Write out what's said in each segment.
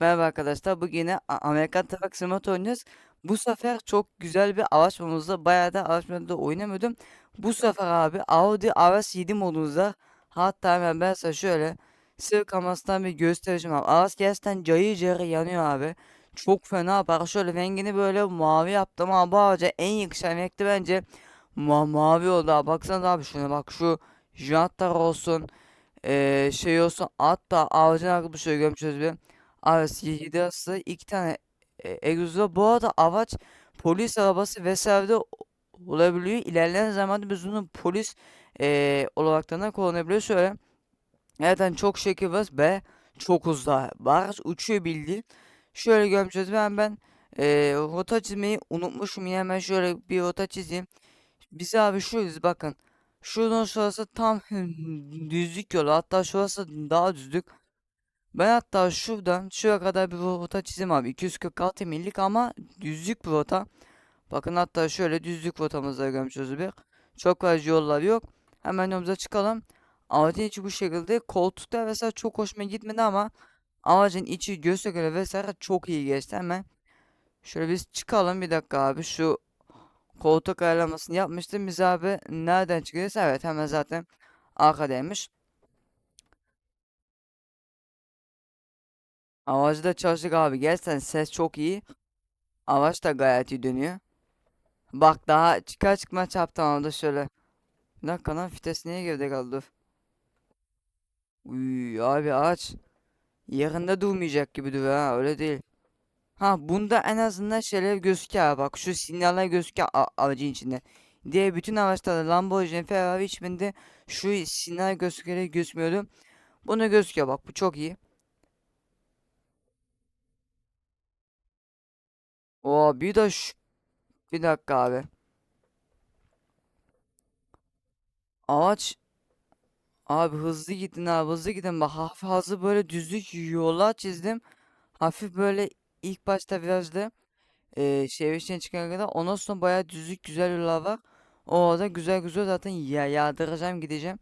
Merhaba arkadaşlar. Bugün yine Amerikan Truck Simulator oynuyoruz. Bu sefer çok güzel bir araçmamızda bayağı da araçmada oynamıyordum. Bu sefer abi Audi RS7 modumuzda hatta hemen ben size şöyle sır kamerasından bir göstereceğim abi. Araç gerçekten cayır cayır yanıyor abi. Çok fena bak şöyle rengini böyle mavi yaptım ama bu en yakışan renkli bence ma mavi oldu abi. Baksana abi şuna bak şu jantlar olsun eee, şey olsun hatta ağacın arkada şöyle görmüşüz bir. Araç Hidas'ta iki tane e, egzozu. Bu arada araç polis arabası vesaire de olabiliyor. İlerleyen zamanda biz bunu polis e, olarak da kullanabiliyoruz. Şöyle zaten çok şekil var ve çok hızlı. Bu Araç uçuyor bildiğin. Şöyle görmüşüz. Ben ben e, rota çizmeyi unutmuşum. Yine hemen şöyle bir rota çizeyim. Biz abi şuyuz bakın. Şuradan şurası tam düzlük yolu. Hatta şurası daha düzlük. Ben hatta şuradan şuraya kadar bir rota çizim abi. 246 millik ama düzlük bir rota. Bakın hatta şöyle düzlük rotamızda görmüşüz bir. Çok fazla yollar yok. Hemen yolumuza çıkalım. Aracın içi bu şekilde. Koltuklar vesaire çok hoşuma gitmedi ama aracın içi göğse göre vesaire çok iyi geçti. Hemen şöyle biz çıkalım bir dakika abi. Şu koltuk ayarlamasını yapmıştım. Biz abi nereden çıkıyoruz? Evet hemen zaten arkadaymış. Aracı da çalıştık abi. Gerçekten ses çok iyi. Araç da gayet iyi dönüyor. Bak daha çıkar çıkmaz çarptım ama da şöyle. Bir dakika lan vites niye geride kaldı? Dur. Uy, abi araç yerinde durmayacak gibi duruyor ha öyle değil. Ha bunda en azından şeyler gözüküyor bak şu sinyaller gözüküyor aracın içinde. Diğer bütün araçlarda Lamborghini, Ferrari hiçbirinde şu sinyal gözüküyor gözükmüyordu. Bunda gözüküyor bak bu çok iyi. Oo bir de şu bir dakika abi. Araç Abi hızlı gidin abi hızlı gidin bak hafif hızlı böyle düzlük yola çizdim. Hafif böyle ilk başta virajda eee şehir çıkana kadar ondan sonra bayağı düzlük güzel yollar var. Orada güzel güzel zaten ya yağdıracağım gideceğim.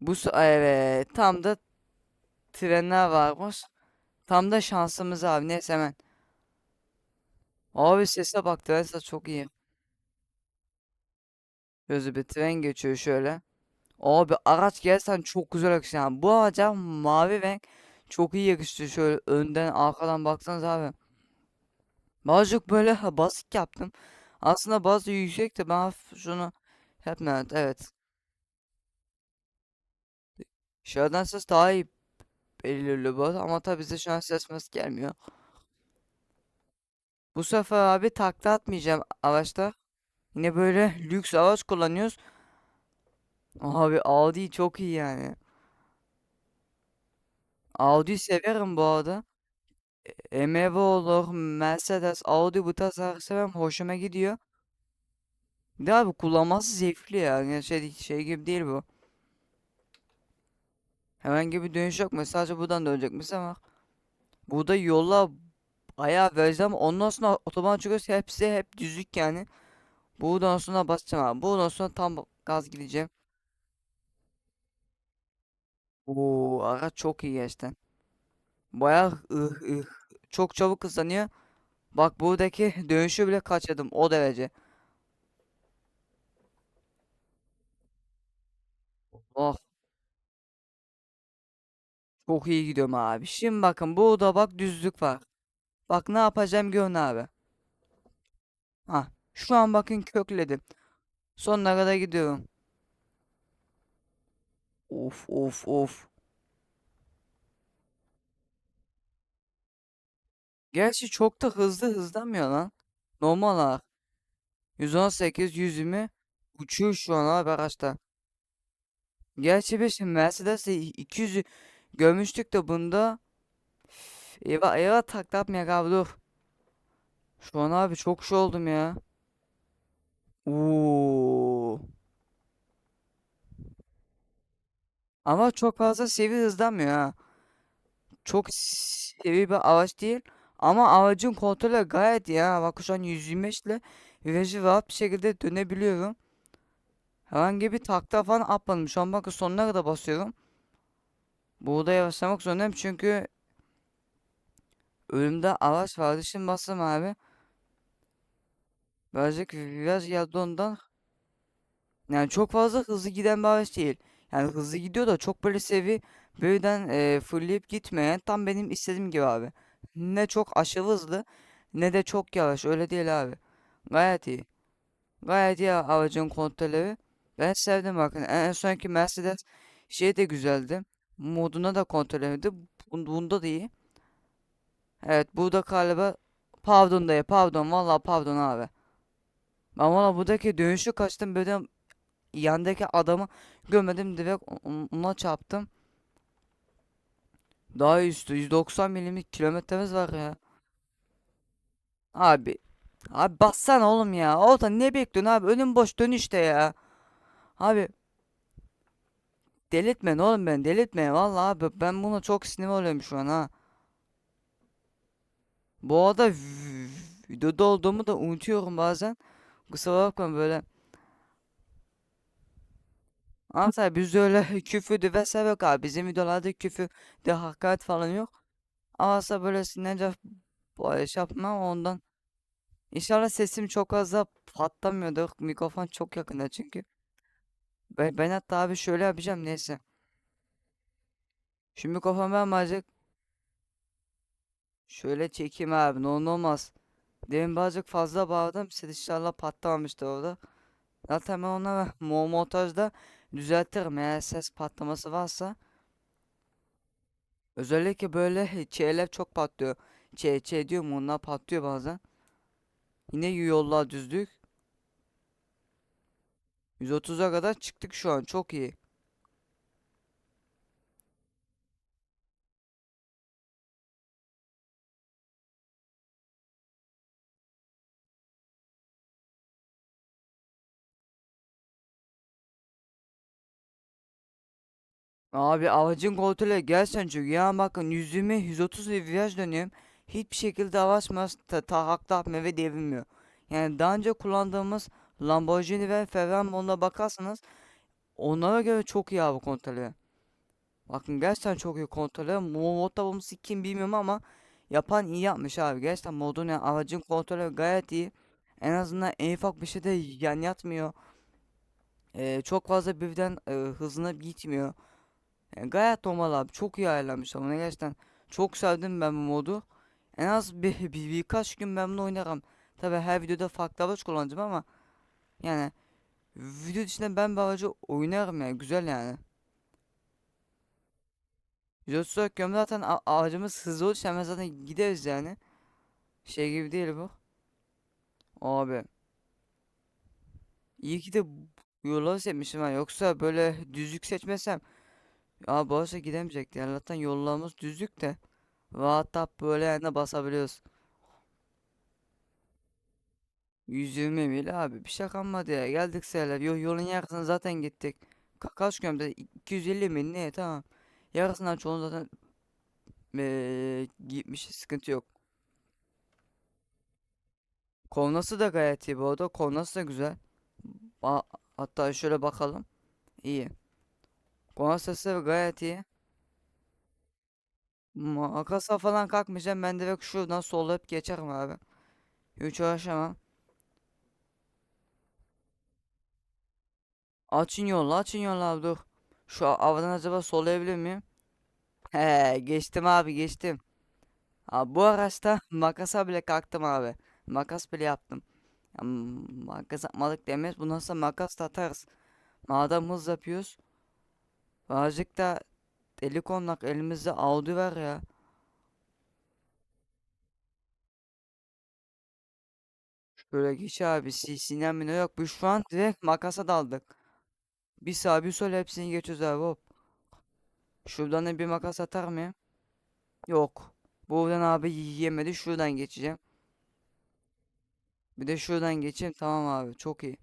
Bu evet tam da trenler varmış. Tam da şansımız abi neyse hemen. Abi sese bak trense çok iyi. Gözü bir tren geçiyor şöyle. Abi araç gerçekten çok güzel yakışıyor. Yani bu araca mavi renk çok iyi yakıştı. Şöyle önden arkadan baksanız abi. Birazcık böyle basit yaptım. Aslında bazı yüksek de ben hafif şunu yapmıyorum. Evet. Dışarıdan ses daha iyi belirli arada ama tabii bize şu an ses gelmiyor. Bu sefer abi takla atmayacağım araçta. Yine böyle lüks araç kullanıyoruz. Abi Audi çok iyi yani. Audi severim bu arada. BMW olur, Mercedes, Audi bu tarz araçlar benim hoşuma gidiyor. De abi kullanması zevkli ya. Yani şey, şey gibi değil bu. Herhangi bir dönüş yok mu? Sadece buradan dönecek misin ama burada yolla bayağı vereceğim. Ondan sonra otoban çıkıyoruz. Hepsi hep düzlük yani. Buradan sonra basacağım abi. Buradan sonra tam gaz gideceğim. Oo, araç çok iyi gerçekten. Bayağı ıh, ıh, çok çabuk hızlanıyor. Bak buradaki dönüşü bile kaçırdım o derece. Oh Çok iyi gidiyorum abi. Şimdi bakın burada bak düzlük var. Bak ne yapacağım görün abi. Ha, şu an bakın kökledim. Sonuna kadar gidiyorum. Of of of. Gerçi çok da hızlı hızlanmıyor lan. Normal olarak. 118, 120 uçuyor şu an abi araçta. Gerçi biz şimdi Mercedes'te 200'ü görmüştük de bunda eyvah eyvah takla atmayak abi. Şu an abi çok şey oldum ya. Oo. Ama çok fazla seviye hızlanmıyor ha. Çok seviye bir araç değil. Ama aracın kontrolü gayet ha. Bak şu an 125 ile virajı rahat bir şekilde dönebiliyorum. Herhangi bir takla falan atmadım. Şu an bakın sonuna kadar basıyorum. Burada yavaşlamak zorundayım çünkü önümde araç vardı. Şimdi bastım abi. Birazcık viraj geldi ondan. Yani çok fazla hızlı giden bir araç değil. Yani hızlı gidiyor da çok böyle sevi birden e, fırlayıp gitmeyen tam benim istediğim gibi abi. Ne çok aşırı hızlı ne de çok yavaş öyle değil abi. Gayet iyi. Gayet iyi aracın kontrolleri. Ben sevdim bakın. En sonki Mercedes şey de güzeldi. Moduna da kontrol. Bun- Bunda da iyi. Evet burada galiba pardon dayı pardon vallahi pardon abi. Ben valla buradaki dönüşü kaçtım böyle yandaki adamı görmedim direkt on- ona çarptım. Daha üstü 190 milimlik kilometremiz var ya. Abi. Abi bassana oğlum ya. Orada ne bekliyorsun abi? Önüm boş dön işte ya. Abi delirtme ne oğlum ben delirtme. Vallahi abi ben buna çok sinir oluyorum şu an ha. Bu arada videoda olduğumu da unutuyorum bazen. Kusura bakma böyle. Ama bizde öyle küfür vesaire yok abi. Bizim videolarda küfür de hakaret falan yok. Ama böyle sinirce böyle şey yapma ondan. İnşallah sesim çok fazla patlamıyordur. Mikrofon çok yakında çünkü. Ben, ben hatta abi şöyle yapacağım neyse. Şu mikrofonu ben birazcık şöyle çekeyim abi ne olmaz. Demin birazcık fazla bağladım. Ses inşallah patlamamıştır orada. Zaten ben ona mo montajda düzeltirim eğer ses patlaması varsa. Özellikle böyle şeyler çok patlıyor. Ç, ç diyorum onlar patlıyor bazen. Yine yollar düzlük. 130'a kadar çıktık şu an çok iyi. Abi aracın kontrolü çok iyi ama bakın 120 130 ve viraj dönüyorum. Hiçbir şekilde avaçmaz ta tahakta atmıyor ve devrilmiyor. Yani daha önce kullandığımız Lamborghini ve Ferrari'ne bakarsanız onlara göre çok iyi abi kontrolü. Bakın gerçekten çok iyi kontrolü. Mo- Mod tablosu kim bilmiyorum ama yapan iyi yapmış abi. Gerçekten modun yani aracın kontrolü gayet iyi. En azından en ufak bir şeyde yan yatmıyor. Ee, çok fazla birden e, hızına gitmiyor. Yani gayet normal abi. Çok iyi ayarlamış ama gerçekten çok sevdim ben bu modu. En az bir, bir birkaç gün ben bunu oynarım. Tabi her videoda farklı araç kullanacağım ama yani video dışında ben bu oynarım yani güzel yani. 134 km zaten aracımız hızlı olduğu hemen zaten gideriz yani. Şey gibi değil bu. Abi iyi ki de yolları seçmişim ha. Yoksa böyle düzlük seçmesem ya bu gidemeyecekti. Yani zaten yollarımız düzlük de. Hatta böyle yerine basabiliyoruz. 120 mil abi bir şey kalmadı ya. Geldik sayılır. Yo, yolun yarısını zaten gittik. Ka kaç kilometre? 250 mil ne tamam. Yarısından çoğunu zaten eee, gitmiş sıkıntı yok. Kornası da gayet iyi bu arada. Kornası da güzel. Ba- hatta şöyle bakalım. İyi. De gayet iyi. Makasa falan kalkmayacağım. Ben direkt şuradan sollayıp geçerim abi. Hiç uğraşamam. Açın yolla açın yolla abi dur. Şu havadan acaba sollayabilir miyim? He geçtim abi geçtim. Abi bu araçta makasa bile kalktım abi. Makas bile yaptım. Ya, makas yapmadık demez. Bundan sonra makas da atarız. Madem hız yapıyoruz. Birazcık da deli konak elimizde Audi var ya. Şöyle geç abi. Si Sinem mi ne yok. Biz şu an direkt makasa daldık. Bir sağ bir sol hepsini geçiyoruz abi hop. Şuradan da bir makas atar mıyım? Yok. Buradan abi yemedi. Şuradan geçeceğim. Bir de şuradan geçeyim. Tamam abi. Çok iyi.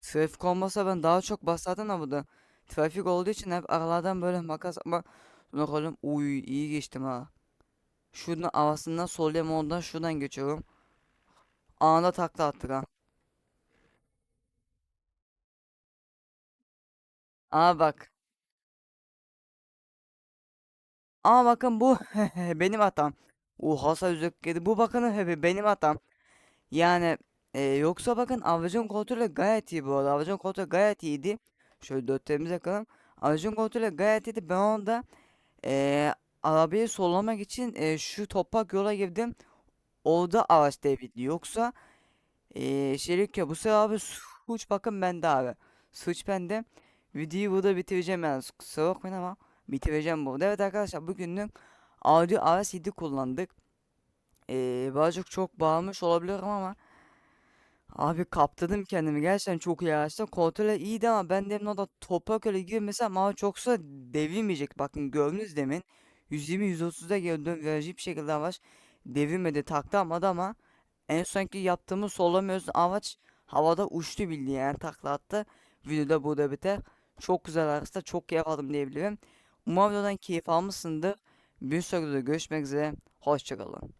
Trafik olmasa ben daha çok basardım da burada. Trafik olduğu için hep aralardan böyle makas atmak zorunda kalıyorum. Uy iyi geçtim ha. Şuradan havasından solyam ondan şuradan geçiyorum. Anında takla attık ha. Aa bak. Aa bakın bu benim hatam. Oha yüzük yedi. Bu bakın benim hatam. Yani e, yoksa bakın avucun kontrolü gayet iyi bu arada. Avucun kontrolü gayet iyiydi. Şöyle dörtlerimize yakalım. Avucun kontrolü gayet iyiydi. Ben onda e, arabayı sollamak için e, şu toprak yola girdim. Orada araç devrildi. Yoksa e, şeylik ya bu sefer abi suç bakın bende abi. Suç bende. Videoyu burada bitireceğim yani. Kusura bakmayın ama bitireceğim burada. Evet arkadaşlar bugünlük Audi RS7 kullandık. E, birazcık çok bağırmış olabilirim ama Abi kaptırdım kendimi. Gerçekten çok iyi araçta. Kontrolü iyiydi ama ben demin orada toprak öyle girmesem ama çoksa devrilmeyecek. Bakın gördünüz demin. 120-130'da gördüm. Virajı bir şekilde araç devirmedi. Takla atmadı ama en sonki yaptığımız solamıyoruz. Araç havada uçtu bildiğin yani takla attı. Videoda burada biter. Çok güzel araçta çok keyif aldım diyebilirim. Umarım videodan keyif almışsındır. Bir sonraki videoda görüşmek üzere. Hoşçakalın.